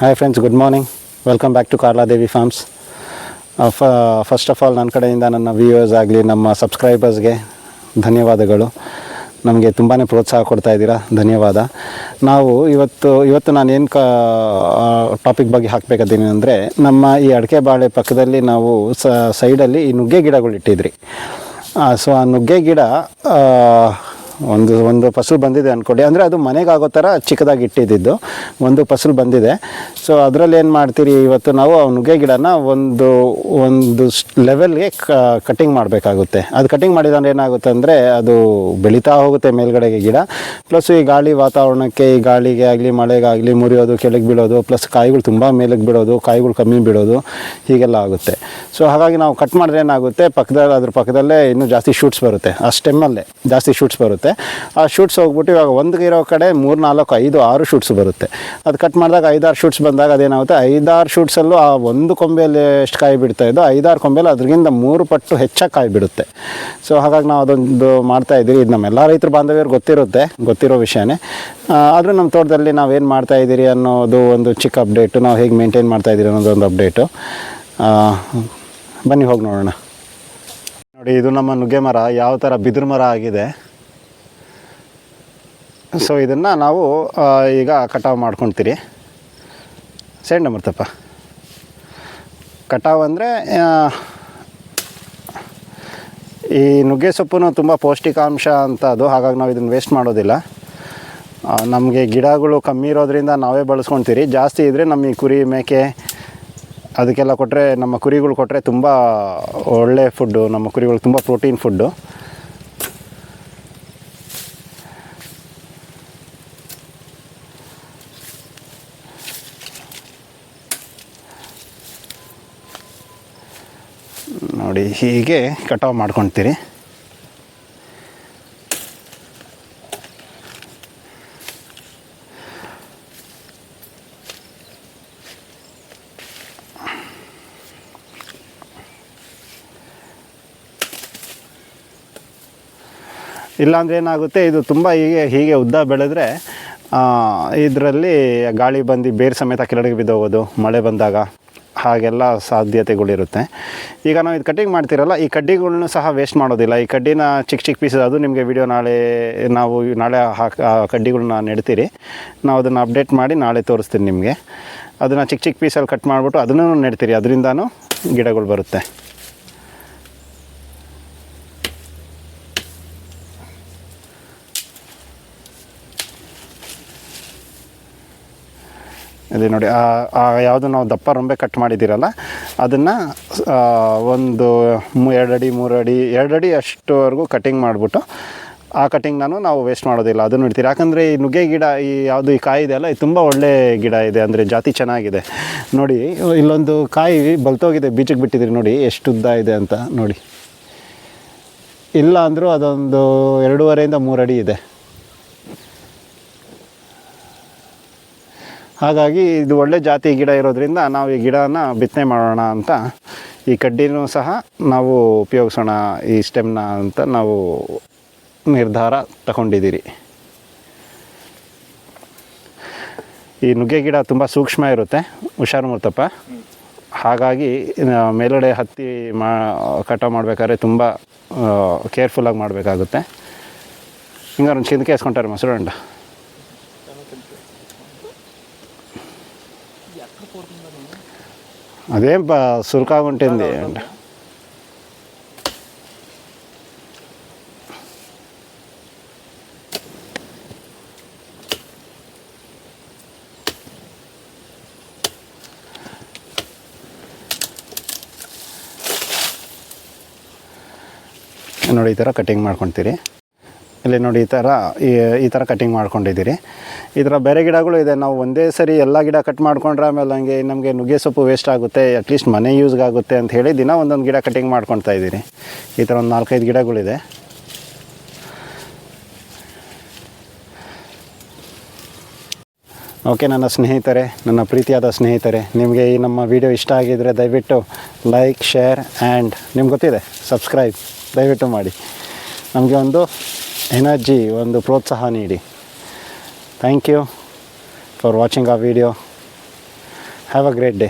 Hi friends good morning welcome back to Karladevi farms first of all ನನ್ನ ಕಡೆಯಿಂದ ನನ್ನ viewers ಆಗಲಿ, ನಮ್ಮ ಸಬ್ಸ್ಕ್ರೈಬರ್ಸ್ಗೆ ಧನ್ಯವಾದಗಳು. ನಮಗೆ ತುಂಬಾ ಪ್ರೋತ್ಸಾಹ ಕೊಡ್ತಾ ಇದ್ದೀರಾ? ಧನ್ಯವಾದ. ನಾವು ಇವತ್ತು ಇವತ್ತು ನಾನು ಏನು ಕ ಟಾಪಿಕ್ ಬಗ್ಗೆ ಹಾಕ್ಬೇಕಾದೀನಿ ಅಂದರೆ, ನಮ್ಮ ಈ ಅಡಿಕೆ ಬಾಳೆ ಪಕ್ಕದಲ್ಲಿ ನಾವು ಸೈಡಲ್ಲಿ ಈ ನುಗ್ಗೆ ಗಿಡಗಳು ಇಟ್ಟಿದ್ರಿ ಸೊ ಆ ನುಗ್ಗೆ ಗಿಡ ಒಂದು ಒಂದು ಫಸಲು ಬಂದಿದೆ ಅಂದ್ಕೊಳ್ಳಿ ಅಂದರೆ ಅದು ಮನೆಗೆ ಆಗೋ ಥರ ಚಿಕ್ಕದಾಗಿ ಇಟ್ಟಿದ್ದು ಒಂದು ಫಸಲು ಬಂದಿದೆ. ಸೊ ಅದರಲ್ಲಿ ಏನು ಮಾಡ್ತೀರಿ? ಇವತ್ತು ನಾವು ಆ ನುಗ್ಗೆ ಗಿಡನ ಒಂದು ಒಂದು ಲೆವೆಲ್ಗೆ ಕಟಿಂಗ್ ಮಾಡಬೇಕಾಗುತ್ತೆ. ಅದು ಕಟಿಂಗ್ ಮಾಡಿದ್ರೆ ಏನಾಗುತ್ತೆ ಅಂದರೆ ಅದು ಬೆಳೀತಾ ಹೋಗುತ್ತೆ ಮೇಲ್ಗಡೆಗೆ ಗಿಡ. ಪ್ಲಸ್ ಈ ಗಾಳಿ ವಾತಾವರಣಕ್ಕೆ, ಈ ಗಾಳಿಗೆ ಆಗಲಿ, ಮಳೆಗಾಗಲಿ, ಮುರಿಯೋದು, ಕೆಳಗೆ ಬೀಳೋದು ಪ್ಲಸ್ ಕಾಯಿಗಳು ತುಂಬ ಮೇಲಕ್ಕೆ ಬೀಳೋದು, ಕಾಯಿಗಳು ಕಮ್ಮಿ ಬೀಳೋದು, ಹೀಗೆಲ್ಲ ಆಗುತ್ತೆ. ಸೊ ಹಾಗಾಗಿ ನಾವು ಕಟ್ ಮಾಡಿದ್ರೆ ಏನಾಗುತ್ತೆ? ಪಕ್ಕದಲ್ಲಿ ಅದ್ರ ಪಕ್ಕದಲ್ಲೇ ಇನ್ನೂ ಜಾಸ್ತಿ ಶೂಟ್ಸ್ ಬರುತ್ತೆ. ಆ ಸ್ಟೆಮ್ಮಲ್ಲೇ ಜಾಸ್ತಿ ಶೂಟ್ಸ್ ಬರುತ್ತೆ. ಆ ಶೂಟ್ಸ್ ಹೋಗ್ಬಿಟ್ಟು ಇವಾಗ ಒಂದು ಇರೋ ಕಡೆ ಮೂರು, ನಾಲ್ಕು, ಐದು, ಆರು ಶೂಟ್ಸ್ ಬರುತ್ತೆ. ಅದು ಕಟ್ ಮಾಡಿದಾಗ ಐದಾರು ಶೂಟ್ಸ್ ಬಂದಾಗ ಅದೇನಾಗುತ್ತೆ? ಐದಾರು ಶೂಟ್ಸಲ್ಲೂ ಆ ಒಂದು ಕೊಂಬೆಯಲ್ಲಿ ಎಷ್ಟು ಕಾಯಿ ಬಿಡ್ತಾ ಇದ್ದೋ ಐದಾರು ಕೊಂಬೆಯಲ್ಲಿ ಅದರಿಂದ ಮೂರು ಪಟ್ಟು ಹೆಚ್ಚಾಗಿ ಕಾಯಿ ಬಿಡುತ್ತೆ. ಸೊ ಹಾಗಾಗಿ ನಾವು ಅದೊಂದು ಮಾಡ್ತಾ ಇದ್ದೀವಿ. ಇದು ನಮ್ಮೆಲ್ಲ ರೈತರು ಬಾಂಧವ್ಯರು ಗೊತ್ತಿರುತ್ತೆ, ಗೊತ್ತಿರೋ ವಿಷಯನೇ. ಆದರೂ ನಮ್ಮ ತೋಟದಲ್ಲಿ ನಾವೇನು ಮಾಡ್ತಾ ಇದ್ದೀರಿ ಅನ್ನೋದು ಒಂದು ಚಿಕ್ಕ ಅಪ್ಡೇಟು ನಾವು ಹೇಗೆ ಮೇಂಟೈನ್ ಮಾಡ್ತಾ ಇದ್ದೀರಿ ಅನ್ನೋದು ಒಂದು ಅಪ್ಡೇಟು ಬನ್ನಿ ಹೋಗಿ ನೋಡೋಣ. ನೋಡಿ, ಇದು ನಮ್ಮ ನುಗ್ಗೆ ಮರ ಯಾವ ಥರ ಬಿದಿರು ಮರ ಆಗಿದೆ. ಸೊ ಇದನ್ನು ನಾವು ಈಗ ಕಟಾವು ಮಾಡ್ಕೊಳ್ತೀರಿ ಸೈಡ್ ಮರ್ತಪ್ಪ ಕಟಾವು ಅಂದರೆ ಈ ನುಗ್ಗೆ ಸೊಪ್ಪು ತುಂಬ ಪೌಷ್ಟಿಕಾಂಶ ಅಂತ ಅದು, ಹಾಗಾಗಿ ನಾವು ಇದನ್ನು ವೇಸ್ಟ್ ಮಾಡೋದಿಲ್ಲ. ನಮಗೆ ಗಿಡಗಳು ಕಮ್ಮಿ ಇರೋದ್ರಿಂದ ನಾವೇ ಬಳಸ್ಕೊತೀರಿ. ಜಾಸ್ತಿ ಇದ್ದರೆ ನಮ್ಮ ಈ ಕುರಿ ಮೇಕೆ ಅದಕ್ಕೆಲ್ಲ ಕೊಟ್ಟರೆ ನಮ್ಮ ಕುರಿಗಳು ಕೊಟ್ಟರೆ ತುಂಬ ಒಳ್ಳೆ ಫುಡ್ಡು ನಮ್ಮ ಕುರಿಗಳು ತುಂಬ ಪ್ರೋಟೀನ್ ಫುಡ್ಡು ನೋಡಿ, ಹೀಗೆ ಕಟಾವು ಮಾಡ್ಕೊಳ್ತೀರಿ ಇಲ್ಲಾಂದರೆ ಏನಾಗುತ್ತೆ, ಇದು ತುಂಬ ಹೀಗೆ ಹೀಗೆ ಉದ್ದ ಬೆಳೆದ್ರೆ ಇದರಲ್ಲಿ ಗಾಳಿ ಬಂದು ಬೇರೆ ಸಮೇತ ಕೆಳಗೆ ಬಿದ್ದೋಗೋದು, ಮಳೆ ಬಂದಾಗ. ಹಾಗೆಲ್ಲ ಸಾಧ್ಯತೆಗಳಿರುತ್ತೆ. ಈಗ ನಾವು ಇದು ಕಟ್ಟಿಂಗ್ ಮಾಡ್ತಿರಲ್ಲ, ಈ ಕಡ್ಡಿಗಳ್ನು ಸಹ ವೇಸ್ಟ್ ಮಾಡೋದಿಲ್ಲ. ಈ ಕಡ್ಡಿನ ಚಿಕ್ಕ ಚಿಕ್ಕ ಪೀಸಸ್ ಅದು ನಿಮಗೆ ವಿಡಿಯೋ ನಾಳೆ ನಾವು ನಾಳೆ ಹಾಕಿ ಕಡ್ಡಿಗಳನ್ನ ನೆಡ್ತೀರಿ. ನಾವು ಅದನ್ನು ಅಪ್ಡೇಟ್ ಮಾಡಿ ನಾಳೆ ತೋರಿಸ್ತೀನಿ ನಿಮಗೆ. ಅದನ್ನು ಚಿಕ್ಕ ಚಿಕ್ಕ ಪೀಸಲ್ಲಿ ಕಟ್ ಮಾಡಿಬಿಟ್ಟು ಅದನ್ನು ನೆಡ್ತೀರಿ. ಅದರಿಂದನೂ ಗಿಡಗಳು ಬರುತ್ತೆ. ಇದೆ ನೋಡಿ, ಆ- ಯಾವುದು ನಾವು ದಪ್ಪ ರೊಂಬೆ ಕಟ್ ಮಾಡಿದ್ದೀರಲ್ಲ, ಅದನ್ನು ಒಂದು ಎರಡು ಅಡಿ ಮೂರು ಅಡಿ ಎರಡು ಅಡಿ ಅಷ್ಟುವರೆಗೂ ಕಟಿಂಗ್ ಮಾಡಿಬಿಟ್ಟು, ಆ ಕಟಿಂಗ್ ನಾನು ನಾವು ವೇಸ್ಟ್ ಮಾಡೋದಿಲ್ಲ. ಅದನ್ನು ಇಡ್ತೀರಿ ಯಾಕಂದರೆ ಈ ನುಗ್ಗೆ ಗಿಡ, ಈ ಯಾವುದು ಈ ಕಾಯಿ ಇದೆ ಅಲ್ಲ, ಇದು ತುಂಬ ಒಳ್ಳೆ ಗಿಡ ಇದೆ, ಅಂದರೆ ಜಾತಿ ಚೆನ್ನಾಗಿದೆ. ನೋಡಿ, ಇಲ್ಲೊಂದು ಕಾಯಿ ಬಲ್ತೋಗಿದೆ ಬೀಜಕ್ಕೆ ಬಿಟ್ಟಿದ್ದೀರಿ ನೋಡಿ, ಎಷ್ಟು ಉದ್ದ ಇದೆ ಅಂತ ನೋಡಿ. ಇಲ್ಲ ಅಂದರೂ ಅದೊಂದು ಎರಡೂವರೆಯಿಂದ ಮೂರು ಅಡಿ ಇದೆ. ಹಾಗಾಗಿ ಇದು ಒಳ್ಳೆ ಜಾತಿ ಗಿಡ ಇರೋದ್ರಿಂದ ನಾವು ಈ ಗಿಡನ ಬಿತ್ತನೆ ಮಾಡೋಣ ಅಂತ ಈ ಕಡ್ಡಿನೂ ಸಹ ನಾವು ಉಪಯೋಗಿಸೋಣ ಈ ಸ್ಟೆಮ್ನ ಅಂತ ನಾವು ನಿರ್ಧಾರ ತಗೊಂಡಿದ್ದೀರಿ. ಈ ನುಗ್ಗೆ ಗಿಡ ತುಂಬ ಸೂಕ್ಷ್ಮ ಇರುತ್ತೆ, ಹುಷಾರು ಮೂರ್ತಪ್ಪ. ಹಾಗಾಗಿ ಮೇಲುಗಡೆ ಹತ್ತಿ ಮಾ ಕಟಾವು ಮಾಡಬೇಕಾದ್ರೆ ತುಂಬ ಕೇರ್ಫುಲ್ಲಾಗಿ ಮಾಡಬೇಕಾಗುತ್ತೆ. ಹಿಂಗಾರೊಂದು ಒಂದು ಚಿಂದಿಕೆ ಮೊಸರು ಮೊಸರು అదేం ప సురకాగా ఉంటుంది అంట ನೋಡಿ ಈ ಥರ ಕಟಿಂಗ್ ಮಾಡ್ಕೊತೀರಿ ಇಲ್ಲಿ ನೋಡಿ ಈ ಥರ ಈ ಥರ ಕಟಿಂಗ್ ಮಾಡ್ಕೊಂಡಿದ್ದೀರಿ. ಈ ಥರ ಬೇರೆ ಗಿಡಗಳು ಇದೆ. ನಾವು ಒಂದೇ ಸರಿ ಎಲ್ಲ ಗಿಡ ಕಟ್ ಮಾಡ್ಕೊಂಡ್ರೆ ಆಮೇಲೆ ಹಂಗೆ ನಮಗೆ ನುಗ್ಗೆ ಸೊಪ್ಪು ವೇಸ್ಟ್ ಆಗುತ್ತೆ ಅಟ್ಲೀಸ್ಟ್ ಮನೆ ಯೂಸ್ಗೆ ಆಗುತ್ತೆ ಅಂತ ಹೇಳಿ ದಿನ ಒಂದೊಂದು ಗಿಡ ಕಟಿಂಗ್ ಮಾಡ್ಕೊತಾ ಇದ್ದೀರಿ. ಈ ಥರ ಒಂದು ನಾಲ್ಕೈದು ಗಿಡಗಳಿದೆ. ಓಕೆ, ನನ್ನ ಸ್ನೇಹಿತರೆ, ನನ್ನ ಪ್ರೀತಿಯಾದ ಸ್ನೇಹಿತರೆ, ನಿಮಗೆ ಈ ನಮ್ಮ ವಿಡಿಯೋ ಇಷ್ಟ ಆಗಿದ್ದರೆ ದಯವಿಟ್ಟು ಲೈಕ್ ಶೇರ್ ಆ್ಯಂಡ್ ನಿಮ್ಗೆ ಗೊತ್ತಿದೆ ಸಬ್ಸ್ಕ್ರೈಬ್ ದಯವಿಟ್ಟು ಮಾಡಿ. ನಮಗೆ ಒಂದು ಎನರ್ಜಿ ಒಂದು ಪ್ರೋತ್ಸಾಹ ನೀಡಿ. ಥ್ಯಾಂಕ್ ಯು ಫಾರ್ ವಾಚಿಂಗ್ ಆ video have a great day